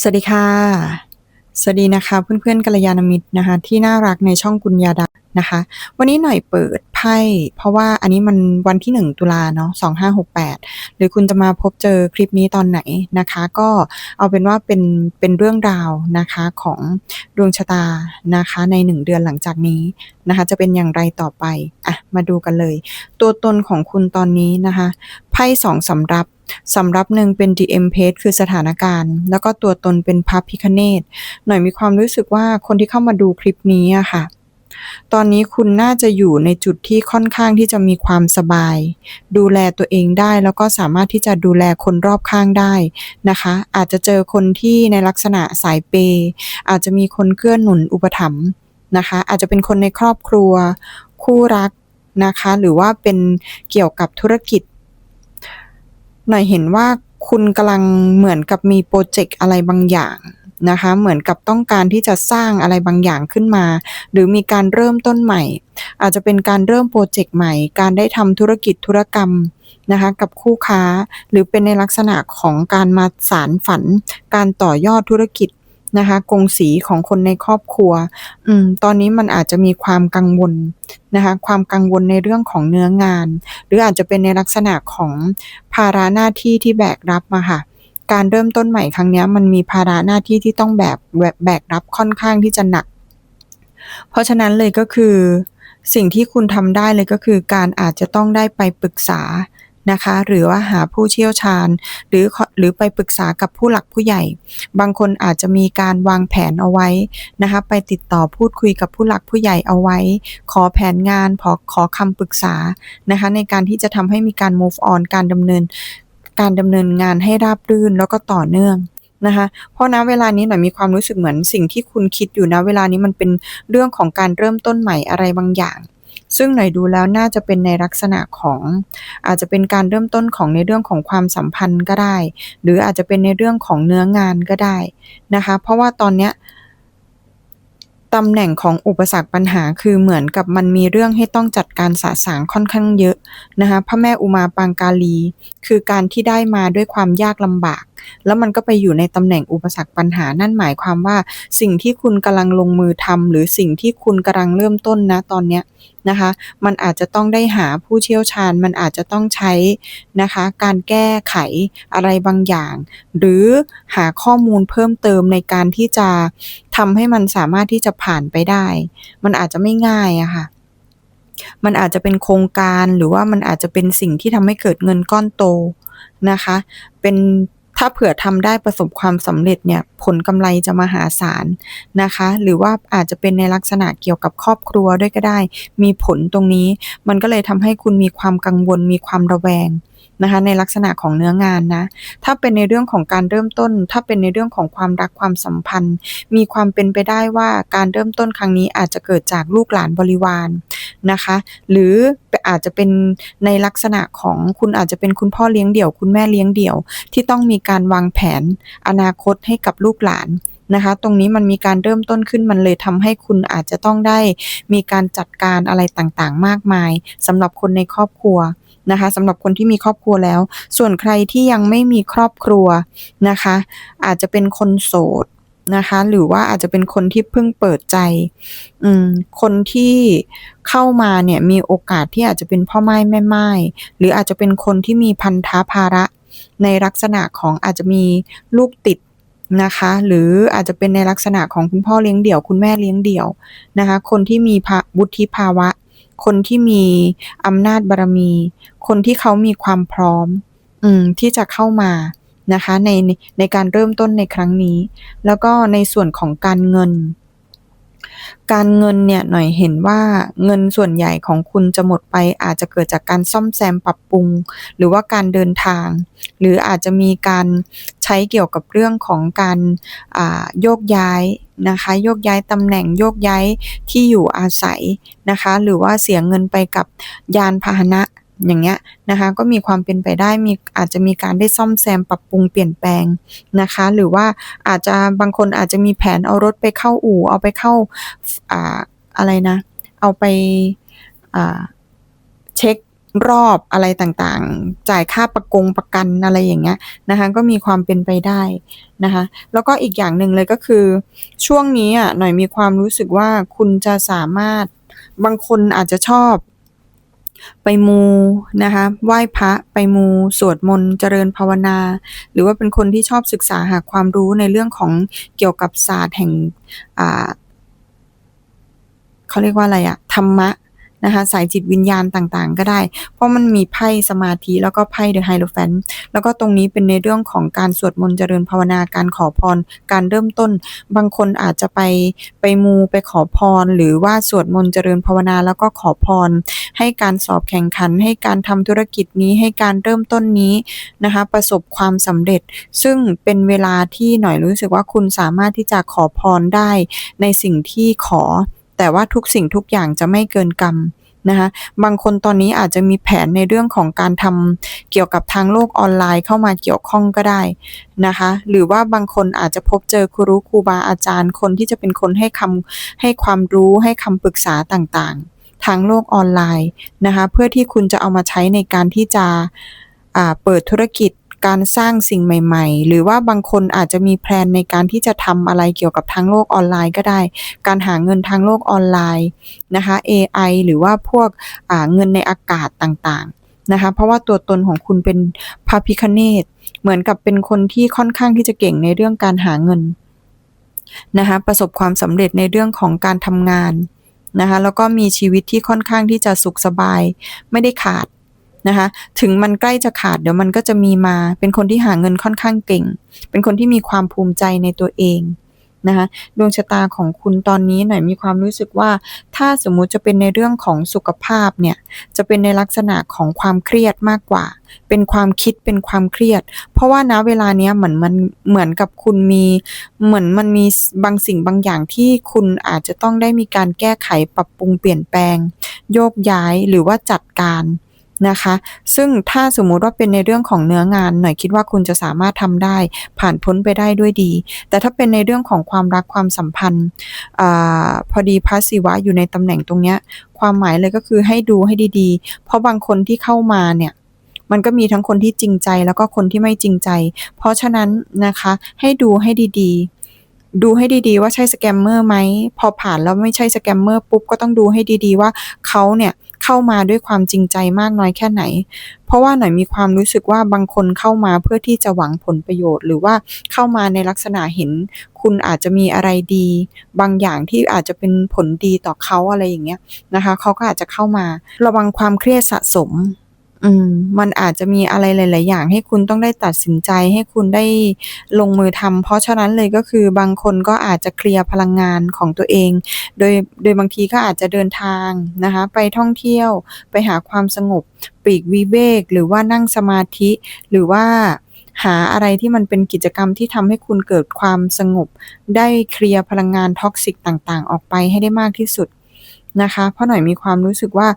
สวัสดีค่ะ สวัสดีนะคะ เพื่อนๆกัลยาณมิตรนะคะ ที่น่ารักในช่องกุญญาดานะคะ วันนี้หน่อยเปิดไพ่เพราะว่าอันนี้มันวันที่ 1 ตุลาเนาะ2568หรือคุณจะมาพบเจอคลิปนี้ตอนไหนนะคะ ก็เอาเป็นว่าเป็นเป็นเรื่องราวนะคะของดวงชะตานะคะใน 1 เดือนหลังจากนี้นะคะ จะเป็นอย่างไรต่อไปอะมาดูกันเลย ตัวตนของคุณตอนนี้นะคะ ไพ่สองสำรับสำรับหนึ่งเป็น DM page คือสถานการณ์ แล้วก็ตัวตนเป็นพระพิคเนตหน่อยมีความรู้สึกว่าคนที่เข้ามาดูคลิปนี้อะค่ะ ตอนนี้คุณน่าจะอยู่ในจุดที่ค่อนข้างที่จะมีความสบาย ดูแลตัวเองได้แล้วก็สามารถที่จะดูแลคนรอบข้างได้นะคะ อาจจะเจอคนที่ในลักษณะสายเปย์อาจจะมีคนเกื้อหนุนอุปถัมภ์นะคะ อาจจะเป็นคนในครอบครัว คู่รักนะคะ หรือว่าเป็นเกี่ยวกับธุรกิจ หน่อยเห็นว่าคุณกำลังเหมือนกับมีโปรเจกต์อะไรบางอย่างนะคะเหมือนกับต้องการที่จะสร้างอะไรบางอย่างขึ้นมา หรือมีการเริ่มต้นใหม่ อาจจะเป็นการเริ่มโปรเจกต์ใหม่ การได้ทำธุรกิจธุรกรรมนะคะกับคู่ค้า หรือเป็นในลักษณะของการมาสารฝัน การต่อยอดธุรกิจ นะคะกงสีของคนในครอบครัว อืม ตอนนี้มันอาจจะมีความกังวลนะคะ ความกังวลในเรื่องของเนื้องาน หรืออาจจะเป็นในลักษณะของภาระหน้าที่ที่แบกรับมาค่ะ การเริ่มต้นใหม่ครั้งนี้มันมีภาระหน้าที่ที่ต้องแบกแบกแบกรับค่อนข้างที่จะหนัก เพราะฉะนั้นเลยก็คือ สิ่งที่คุณทำได้เลยก็คือ การอาจจะต้องได้ไปปรึกษา นะคะ หรือว่าหาผู้เชี่ยวชาญ หรือหรือไปปรึกษากับผู้หลักผู้ใหญ่ บางคนอาจจะมีการวางแผนเอาไว้นะคะ ไปติดต่อพูดคุยกับผู้หลักผู้ใหญ่เอาไว้ ขอแผนงานขอขอคำปรึกษานะคะ ในการที่จะทำให้มีการ move on การดำเนิน การดำเนินงานให้ราบรื่นแล้วก็ต่อเนื่องนะคะเพราะณเวลานี้หน่อยมีความรู้สึกเหมือนสิ่งที่คุณคิดอยู่นะเวลานี้มันเป็นเรื่องของการเริ่มต้นใหม่อะไรบางอย่าง ซึ่งหน่อยดูแล้วน่าจะเป็นในลักษณะของอาจจะเป็นการเริ่มต้นของในเรื่องของความสัมพันธ์ก็ได้ หรืออาจจะเป็นในเรื่องของเนื้องานก็ได้นะคะ เพราะว่าตอนเนี้ยตำแหน่งของอุปสรรคปัญหาคือเหมือนกับมันมีเรื่องให้ต้องจัดการสะสางค่อนข้างเยอะนะคะพระแม่อุมาปางกาลี คือการที่ได้มาด้วยความยากลำบาก แล้วมันก็ไปอยู่ในตำแหน่งอุปสรรคปัญหานั่นหมายความว่า สิ่งที่คุณกำลังลงมือทำหรือสิ่งที่คุณกำลังเริ่มต้นนะตอนเนี้ยนะคะ มันอาจจะต้องได้หาผู้เชี่ยวชาญ มันอาจจะต้องใช้นะคะ การแก้ไขอะไรบางอย่าง หรือหาข้อมูลเพิ่มเติมในการที่จะทำให้มันสามารถที่จะผ่านไปได้ มันอาจจะไม่ง่ายอะค่ะมันอาจจะเป็นโครงการหรือว่ามันอาจจะเป็นสิ่งที่ทำให้เกิดเงินก้อนโตนะคะ เป็น ถ้าเผื่อทำได้ประสบความสำเร็จเนี่ยผลกำไรจะมหาศาลนะคะ หรือว่าอาจจะเป็นในลักษณะเกี่ยวกับครอบครัวด้วยก็ได้ มีผลตรงนี้ มันก็เลยทำให้คุณมีความกังวลมีความระแวง นะคะในลักษณะของเนื้องานนะ ถ้าเป็นในเรื่องของการเริ่มต้น ถ้าเป็นในเรื่องของความรักความสัมพันธ์ มีความเป็นไปได้ว่าการเริ่มต้นครั้งนี้อาจจะเกิดจากลูกหลานบริวารนะคะ หรืออาจจะเป็นในลักษณะของคุณอาจจะเป็นคุณพ่อเลี้ยงเดี่ยว คุณแม่เลี้ยงเดี่ยว ที่ต้องมีการวางแผนอนาคตให้กับลูกหลานนะคะ ตรงนี้มันมีการเริ่มต้นขึ้นมันเลยทำให้คุณอาจจะต้องได้มีการจัดการอะไรต่างๆ มากมายสำหรับคนในครอบครัว นะคะสำหรับคนที่มีครอบครัวแล้ว ส่วนใครที่ยังไม่มีครอบครัวนะคะ อาจจะเป็นคนโสดนะคะหรือว่าอาจจะเป็นคนที่เพิ่งเปิดใจอืมคนที่เข้ามาเนี่ยมีโอกาสที่อาจจะเป็นพ่อไม้แม่ไม้หรืออาจจะเป็นคนที่มีพันธะภาระ ในลักษณะของอาจจะมีลูกติดนะคะ หรืออาจจะเป็นในลักษณะของคุณพ่อเลี้ยงเดี่ยว คุณแม่เลี้ยงเดี่ยวนะคะ คนที่มีบุธิภาวะ คนที่มีอำนาจบารมี คนที่เขามีความพร้อม อืมที่จะเข้ามานะคะในในการเริ่มต้นในครั้งนี้ แล้วก็ในส่วนของการเงิน การเงินเนี่ยหน่อยเห็นว่าเงินส่วนใหญ่ของคุณจะหมดไป อาจจะเกิดจากการซ่อมแซมปรับปรุง หรือว่าการเดินทาง หรืออาจจะมีการใช้เกี่ยวกับเรื่องของการโยกย้าย นะคะ โยกย้ายตำแหน่งโยกย้ายที่อยู่อาศัยนะคะ หรือว่าเสียเงินไปกับยานพาหนะอย่างเงี้ยนะคะก็มีความเป็นไปได้มีอาจจะมีการได้ซ่อมแซมปรับปรุงเปลี่ยนแปลงนะคะ หรือว่าอาจจะบางคนอาจจะมีแผนเอารถไปเข้าอู่ เอาไปเข้าอ่าอะไรนะ เอาไปอ่าเช็ค รอบอะไรต่างๆ จ่ายค่าประกงประกันอะไรอย่างเงี้ยนะคะก็มีความเป็นไปได้นะคะแล้วก็อีกอย่างหนึ่งเลยก็คือ ช่วงนี้อะหน่อยมีความรู้สึกว่าคุณจะสามารถบางคนอาจจะชอบไปมูนะคะไหว้พระไปมูสวดมนต์เจริญภาวนา หรือว่าเป็นคนที่ชอบศึกษาหาความรู้ในเรื่องของเกี่ยวกับศาสตร์แห่งอ่าเขาเรียกว่าอะไรอะธรรมะ นะคะสายจิตวิญญาณต่างๆ ก็ได้ เพราะมันมีไพ่สมาธิแล้วก็ไพ่เดอะไฮโลแฟนแล้วก็ตรงนี้เป็นในเรื่องของการสวดมนต์เจริญภาวนาการขอพร การเริ่มต้น บางคนอาจจะไปไปมูไปขอพร หรือว่าสวดมนต์เจริญภาวนาแล้วก็ขอพร ให้การสอบแข่งขัน ให้การทำธุรกิจนี้ให้การเริ่มต้นนี้นะคะประสบความสำเร็จ ซึ่งเป็นเวลาที่หน่อยรู้สึกว่าคุณสามารถที่จะขอพรได้ในสิ่งที่ขอ แต่ว่าทุกสิ่งทุกอย่างจะไม่เกินกรรมนะคะบางคนตอนนี้อาจจะมีแผนในเรื่องของการทำเกี่ยวกับทางโลกออนไลน์เข้ามาเกี่ยวข้องก็ได้นะคะ หรือว่าบางคนอาจจะพบเจอครูรู้ครูบาอาจารย์ คนที่จะเป็นคนให้คำให้ความรู้ให้คำปรึกษาต่างๆ ทางโลกออนไลน์นะคะ เพื่อที่คุณจะเอามาใช้ในการที่จะเปิดธุรกิจ การสร้างสิ่งใหม่ ๆ หรือว่าบางคนอาจจะมีแพลนในการที่จะทำอะไรเกี่ยวกับทางโลกออนไลน์ก็ได้ การหาเงินทางโลกออนไลน์นะคะ AI หรือว่าพวกเงินในอากาศต่างๆนะคะ เพราะว่าตัวตนของคุณเป็นพระพิคเนตเหมือนกับเป็นคนที่ค่อนข้างที่จะเก่งในเรื่องการหาเงินนะคะประสบความสำเร็จในเรื่องของการทำงานนะคะแล้วก็มีชีวิตที่ค่อนข้างที่จะสุขสบายไม่ได้ขาด นะคะ ถึงมันใกล้จะขาดเดี๋ยวมันก็จะมีมา เป็นคนที่หาเงินค่อนข้างเก่ง เป็นคนที่มีความภูมิใจในตัวเองนะคะดวงชะตาของคุณตอนนี้หน่อยมีความรู้สึกว่า ถ้าสมมุติจะเป็นในเรื่องของสุขภาพเนี่ยจะเป็นในลักษณะของความเครียดมากกว่า เป็นความคิดเป็นความเครียด เพราะว่านะเวลาเนี้ยเหมือนมันเหมือนกับคุณมีเหมือนมันมีบางสิ่งบางอย่างที่คุณอาจจะต้องได้มีการแก้ไขปรับปรุงเปลี่ยนแปลง โยกย้ายหรือว่าจัดการ นะคะ ซึ่งถ้าสมมุติว่าเป็นในเรื่องของเนื้องาน หน่อยคิดว่าคุณจะสามารถทำได้ ผ่านพ้นไปได้ด้วยดี แต่ถ้าเป็นในเรื่องของความรักความสัมพันธ์อพอดีพระศิวะอยู่ในตำแหน่งตรงเนี้ย ความหมายเลยก็คือให้ดูให้ดีๆ เพราะบางคนที่เข้ามาเนี่ยมันก็มีทั้งคนที่จริงใจแล้วก็คนที่ไม่จริงใจ เพราะฉะนั้นนะคะให้ดูให้ดีๆ ดูให้ดีๆ ว่าใช่สแกมเมอร์ไหม พอผ่านแล้วไม่ใช่สแกมเมอร์ปุ๊บก็ต้องดูให้ดีๆ ว่าเขาเนี่ย เข้ามาด้วยความจริงใจมากน้อยแค่ไหน เพราะว่าหน่อยมีความรู้สึกว่าบางคนเข้ามาเพื่อที่จะหวังผลประโยชน์ หรือว่าเข้ามาในลักษณะเห็น คุณอาจจะมีอะไรดี บางอย่างที่อาจจะเป็นผลดีต่อเขาอะไรอย่างเงี้ยนะคะเขาก็อาจจะเข้ามาระวังความเครียดสะสม อืม มันอาจจะมีอะไรหลาย ๆ อย่างให้คุณต้องได้ตัดสินใจ ให้คุณได้ลงมือทำ เพราะฉะนั้นเลยก็คือบางคนก็อาจจะเคลียร์พลังงานของตัวเอง โดย โดยบางทีก็อาจจะเดินทางนะคะ ไปท่องเที่ยว ไปหาความสงบ ปลีกวิเวก หรือว่านั่งสมาธิ หรือว่าหาอะไรที่มันเป็นกิจกรรมที่ทำให้คุณเกิดความสงบ ได้เคลียร์พลังงานท็อกซิกต่าง ๆ ออกไปให้ได้มากที่สุดนะคะ เพราะหน่อยมีความรู้สึกว่า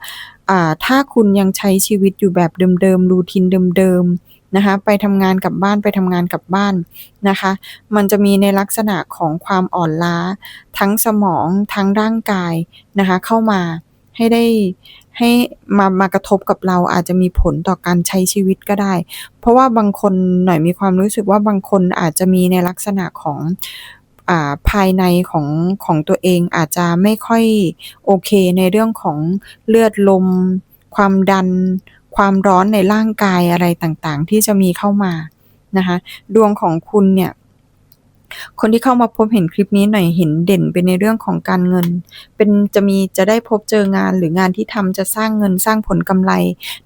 ถ้าคุณยังใช้ชีวิตอยู่แบบเดิมๆรูทีนเดิมๆนะคะไปทำงานกลับบ้านไปทำงานกลับบ้านนะคะ มันจะมีในลักษณะของความอ่อนล้า ทั้งสมองทั้งร่างกายนะคะเข้ามาให้ได้ให้มามากระทบกับเราอาจจะมีผลต่อการใช้ชีวิตก็ได้ เพราะว่าบางคนหน่อยมีความรู้สึกว่าบางคนอาจจะมีในลักษณะของ ภายในของของตัวเองอาจจะไม่ค่อยโอเคในเรื่องของเลือดลม ความดัน ความร้อนในร่างกายอะไรต่างๆ ที่จะมีเข้ามานะคะดวงของคุณเนี่ยคนที่เข้ามาพบเห็นคลิปนี้หน่อยเห็นเด่นเป็นในเรื่องของการเงิน เป็นจะมีจะได้พบเจองานหรืองานที่ทำจะสร้างเงินสร้างผลกำไร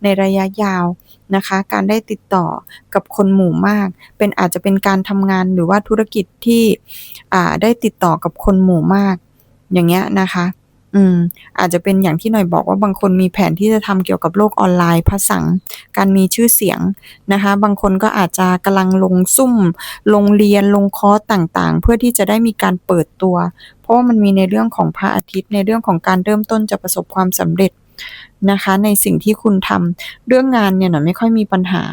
ในระยะยาว นะคะ การได้ติดต่อกับคนหมู่มาก เป็นอาจจะเป็นการทำงานหรือว่าธุรกิจที่ได้ติดต่อกับคนหมู่มาก อย่างเงี้ยนะคะ อืม อาจจะเป็นอย่างที่หน่อยบอกว่าบางคนมีแผนที่จะทำเกี่ยวกับโลกออนไลน์ภาษาการมีชื่อเสียงนะคะ บางคนก็อาจจะกำลังลงซุ่ม ลงเรียนลงคอร์สต่างๆ เพื่อที่จะได้มีการเปิดตัว เพราะว่ามันมีในเรื่องของพระอาทิตย์ในเรื่องของการเริ่มต้นจะประสบความสำเร็จ นะคะในสิ่งที่คุณทำเรื่องงานเนี่ยหน่อยไม่ค่อยมีปัญหา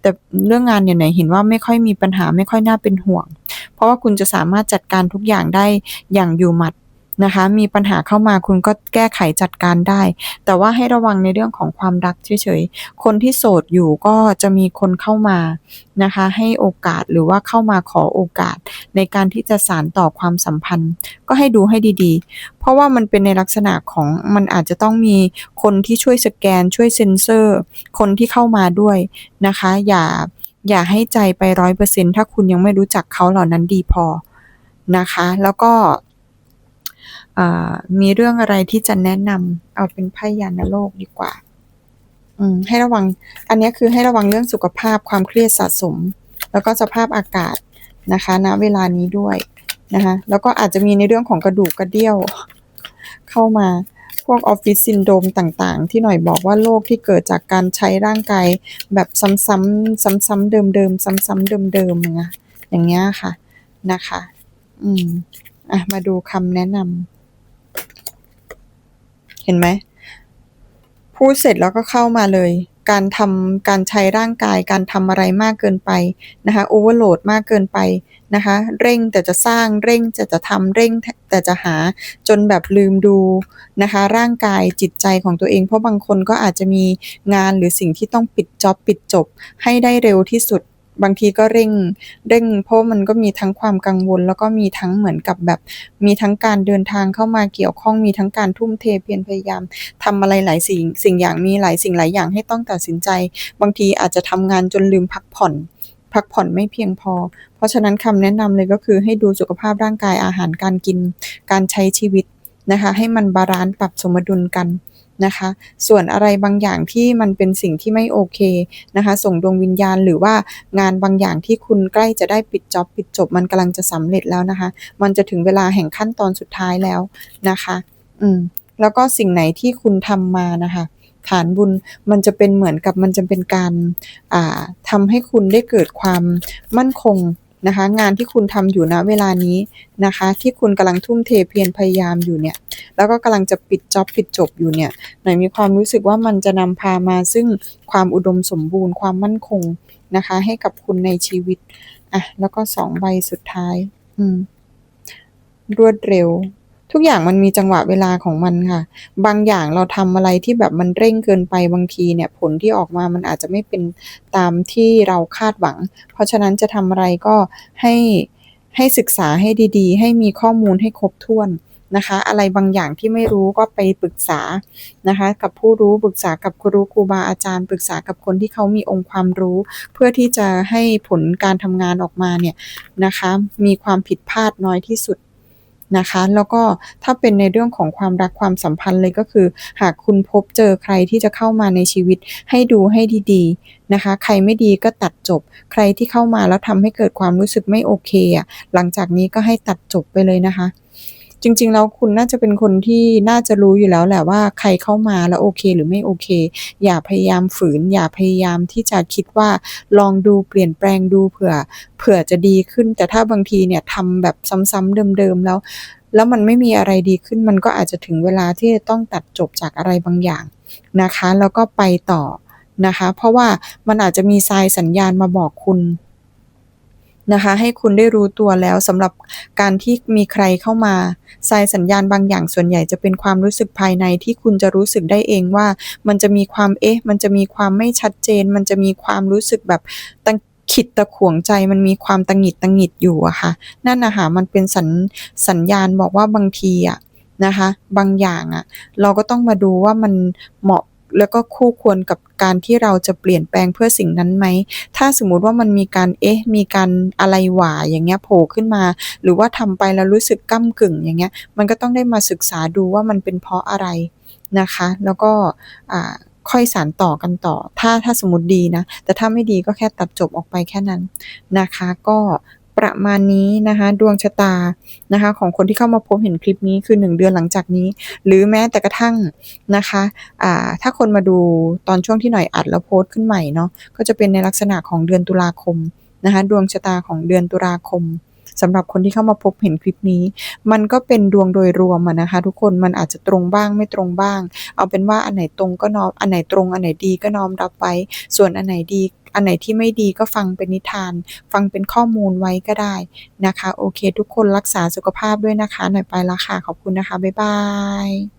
แต่เรื่องงานเนี่ยหน่อยเห็นว่าไม่ค่อยมีปัญหาไม่ค่อยน่าเป็นห่วง เพราะว่าคุณจะสามารถจัดการทุกอย่างได้อย่างอยู่หมัด นะคะ มีปัญหาเข้ามาคุณก็แก้ไขจัดการได้ แต่ว่าให้ระวังในเรื่องของความรักเฉยๆ คนที่โสดอยู่ก็จะมีคนเข้ามานะคะ ให้โอกาสหรือว่าเข้ามาขอโอกาส ในการที่จะสานต่อความสัมพันธ์ ก็ให้ดูให้ดีๆ เพราะว่ามันเป็นในลักษณะของมันอาจจะต้องมีคนที่ช่วยสแกนช่วยเซ็นเซอร์ คนที่เข้ามาด้วยนะคะ อย่าอย่าให้ใจไปร้อยเปอร์เซ็นถ้าคุณยังไม่รู้จักเขาเหล่านั้นดีพอนะคะ แล้วก็ มีเรื่องอะไรที่จะแนะนำเอาเป็นไพ่ยานโลกดีกว่า อืม ให้ระวัง อันนี้คือให้ระวังเรื่องสุขภาพความเครียดสะสม แล้วก็สภาพอากาศนะคะณนะเวลานี้ด้วยนะคะแล้วก็อาจจะมีในเรื่องของกระดูกกระเดี่ยว เข้ามาพวกออฟฟิศซินโดมต่างๆ ที่หน่อยบอกว่าโรคที่เกิดจากการใช้ร่างกายแบบซ้ำๆซ้ำๆเดิมๆซ้ำๆเดิมๆอย่างเงี้ยอย่างเงี้ยค่ะนะคะ อืม อะ มาดูคำแนะนำเห็นไหมพูดเสร็จแล้วก็เข้ามาเลย การทำการใช้ร่างกาย การทำอะไรมากเกินไปนะคะโอเวอร์โหลดมากเกินไปนะคะ เร่งแต่จะสร้างเร่งแต่จะทำเร่งแต่จะหาจนแบบลืมดูนะคะ ร่างกายจิตใจของตัวเอง เพราะบางคนก็อาจจะมีงานหรือสิ่งที่ต้องปิดจ็อบปิดจบให้ได้เร็วที่สุด บางทีก็เร่งเร่ง เพราะมันก็มีทั้งความกังวล แล้วก็มีทั้งเหมือนกับแบบมีทั้งการเดินทางเข้ามาเกี่ยวข้องมีทั้งการทุ่มเทเพียรพยายามทำอะไรหลายสิ่งสิ่งอย่างมีหลายสิ่งหลายอย่างให้ต้องตัดสินใจ บางทีอาจจะทำงานจนลืมพักผ่อนพักผ่อนไม่เพียงพอ เพราะฉะนั้นคำแนะนำเลยก็คือให้ดูสุขภาพร่างกายอาหารการกิน การใช้ชีวิตนะคะ ให้มันบาลานซ์ปรับสมดุลกัน นะคะ ส่วนอะไรบางอย่างที่มันเป็นสิ่งที่ไม่โอเคนะคะ ส่งดวงวิญญาณหรือว่างานบางอย่างที่คุณใกล้จะได้ปิดจ็อบปิดจบมันกำลังจะสำเร็จแล้วนะคะ มันจะถึงเวลาแห่งขั้นตอนสุดท้ายแล้วนะคะ อืม แล้วก็สิ่งไหนที่คุณทำมานะคะฐานบุญมันจะเป็นเหมือนกับมันจะเป็นการอ่าทำให้คุณได้เกิดความมั่นคง นะคะ งานที่คุณทำอยู่ณเวลานี้นะคะ ที่คุณกำลังทุ่มเทเพียรพยายามอยู่เนี่ย แล้วก็กำลังจะปิดจ็อบปิดจบอยู่เนี่ยหน่อยมีความรู้สึกว่ามันจะนำพามาซึ่งความอุดมสมบูรณ์ความมั่นคงนะคะ ให้กับคุณในชีวิตอะแล้วก็สองใบสุดท้าย อืม รวดเร็ว ทุกอย่างมันมีจังหวะเวลาของมันค่ะ บางอย่างเราทำอะไรที่แบบมันเร่งเกินไปบางทีเนี่ยผลที่ออกมามันอาจจะไม่เป็นตามที่เราคาดหวัง เพราะฉะนั้นจะทำอะไรก็ให้ให้ศึกษาให้ดีๆ ให้มีข้อมูลให้ครบถ้วนนะคะ อะไรบางอย่างที่ไม่รู้ก็ไปปรึกษานะคะ กับผู้รู้ปรึกษากับครูครูบาอาจารย์ ปรึกษากับคนที่เขามีองค์ความรู้ เพื่อที่จะให้ผลการทำงานออกมาเนี่ยนะคะ มีความผิดพลาดน้อยที่สุด นะคะ แล้วก็ถ้าเป็นในเรื่องของความรักความสัมพันธ์เลยก็คือ หากคุณพบเจอใครที่จะเข้ามาในชีวิตให้ดูให้ดีๆนะคะ ใครไม่ดีก็ตัดจบ ใครที่เข้ามาแล้วทำให้เกิดความรู้สึกไม่โอเคอะหลังจากนี้ก็ให้ตัดจบไปเลยนะคะ จริง ๆ แล้วคุณน่าจะเป็นคนที่น่าจะรู้อยู่แล้วแหละว่าใครเข้ามาแล้วโอเคหรือไม่โอเค อย่าพยายามฝืน อย่าพยายามที่จะคิดว่าลองดูเปลี่ยนแปลงดูเผื่อเผื่อจะดีขึ้น แต่ถ้าบางทีเนี่ยทำแบบซ้ำๆเดิมๆแล้ว แล้วมันไม่มีอะไรดีขึ้นมันก็อาจจะถึงเวลาที่จะต้องตัดจบจากอะไรบางอย่างนะคะ แล้วก็ไปต่อนะคะ เพราะว่ามันอาจจะมีทรายสัญญาณมาบอกคุณ นะคะ ให้คุณได้รู้ตัวแล้วสำหรับการที่มีใครเข้ามาสายสัญญาณบางอย่างส่วนใหญ่จะเป็นความรู้สึกภายในที่คุณจะรู้สึกได้เองว่า มันจะมีความเอ๊ะ มันจะมีความไม่ชัดเจน มันจะมีความรู้สึกแบบตังขิดตะขวงใจมันมีความตังหิดตังหิดอยู่อะค่ะ นั่นนะคะมันเป็นสัญสัญญาณบอกว่าบางทีอะนะคะ บางอย่างอะเราก็ต้องมาดูว่ามันเหมาะ แล้วก็คู่ควรกับการที่เราจะเปลี่ยนแปลงเพื่อสิ่งนั้นไหม ถ้าสมมุติว่ามันมีการเอ๊ะ มีการอะไรหว่าอย่างเงี้ยโผล่ขึ้นมา หรือว่าทำไปแล้วรู้สึกก้ากึ่งอย่างเงี้ย มันก็ต้องได้มาศึกษาดูว่ามันเป็นเพราะอะไรนะคะ แล้วก็ค่อยสานต่อกันต่อ ถ้าถ้าสมมติดีนะ แต่ถ้าไม่ดีก็แค่ตัดจบออกไปแค่นั้นนะคะ ก็ ประมาณนี้นะคะ ดวงชะตานะคะของคนที่เข้ามาพบเห็นคลิปนี้คือ 1 เดือนหลังจากนี้ หรือแม้แต่กระทั่งนะคะอ่าถ้าคนมาดูตอนช่วงที่หน่อยอัดแล้วโพสต์ขึ้นใหม่เนาะก็จะเป็นในลักษณะของเดือนตุลาคมนะคะดวงชะตาของเดือนตุลาคม สำหรับคนที่เข้ามาพบเห็นคลิปนี้ มันก็เป็นดวงโดยรวมนะคะ ทุกคนมันอาจจะตรงบ้างไม่ตรงบ้าง เอาเป็นว่าอันไหนตรงก็น้อมอันไหนตรงอันไหนดีก็น้อมรับไว้ ส่วนอันไหนดีอันไหนที่ไม่ดีก็ฟังเป็นนิทาน ฟังเป็นข้อมูลไว้ก็ได้นะคะ โอเค ทุกคนรักษาสุขภาพด้วยนะคะ หน่อยไปละค่ะ ขอบคุณนะคะ บ๊ายบาย